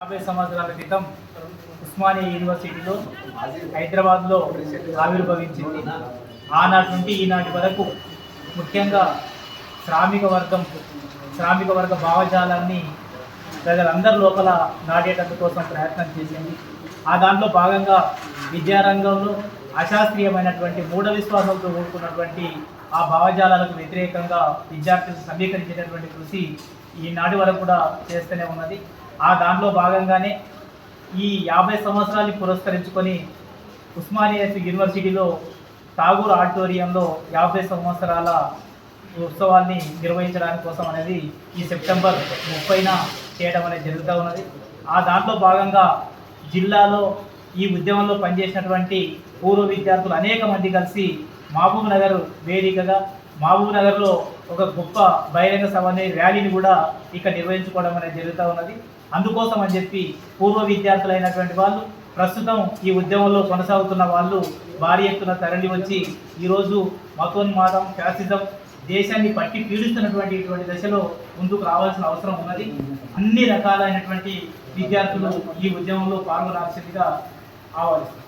యాభై సంవత్సరాల క్రితం ఉస్మానియా యూనివర్సిటీలో హైదరాబాద్లో ఆవిర్భవించింది. ఆనాటి నుండి ఈనాటి వరకు ముఖ్యంగా శ్రామిక వర్గం శ్రామిక వర్గ భావజాలాన్ని ప్రజలందరి లోపల నాటేటందు కోసం ప్రయత్నం చేసింది. ఆ దాంట్లో భాగంగా విద్యారంగంలో అశాస్త్రీయమైనటువంటి మూఢ విశ్వాసంతో కూడుకున్నటువంటి ఆ భావజాలాలకు వ్యతిరేకంగా విద్యార్థులు సమీకరించేటటువంటి కృషి ఈనాటి వరకు కూడా చేస్తూనే ఉన్నది. ఆ దాంట్లో భాగంగానే ఈ యాభై సంవత్సరాలు పురస్కరించుకొని ఉస్మానియా యూనివర్సిటీలో ఠాగూర్ ఆడిటోరియంలో యాభై సంవత్సరాల ఉత్సవాన్ని నిర్వహించడానికి కోసం అనేది ఈ సెప్టెంబర్ ముప్పైన చేయడం అనేది జరుగుతూ ఉన్నది. ఆ దాంట్లో భాగంగా జిల్లాలో ఈ ఉద్యమంలో పనిచేసినటువంటి పూర్వ విద్యార్థులు అనేక మంది కలిసి మహబూబ్ నగర్ వేదికగా మహబూబ్ నగర్లో ఒక గొప్ప బహిరంగ సభ అనే ర్యాలీని కూడా ఇక్కడ నిర్వహించుకోవడం అనేది జరుగుతూ ఉన్నది. అందుకోసం అని చెప్పి పూర్వ విద్యార్థులైనటువంటి వాళ్ళు ప్రస్తుతం ఈ ఉద్యమంలో కొనసాగుతున్న వాళ్ళు భారీ ఎత్తున తరలి వచ్చి ఈరోజు మతోన్మాదం ఫ్యాసిజం దేశాన్ని పట్టి పీడిస్తున్నటువంటి ఇటువంటి దశలో ముందుకు రావాల్సిన అవసరం ఉన్నది. అన్ని రకాలైనటువంటి విద్యార్థులు ఈ ఉద్యమంలో పాల్గొనాల్సిందిగా ఆహ్వానిస్తున్నారు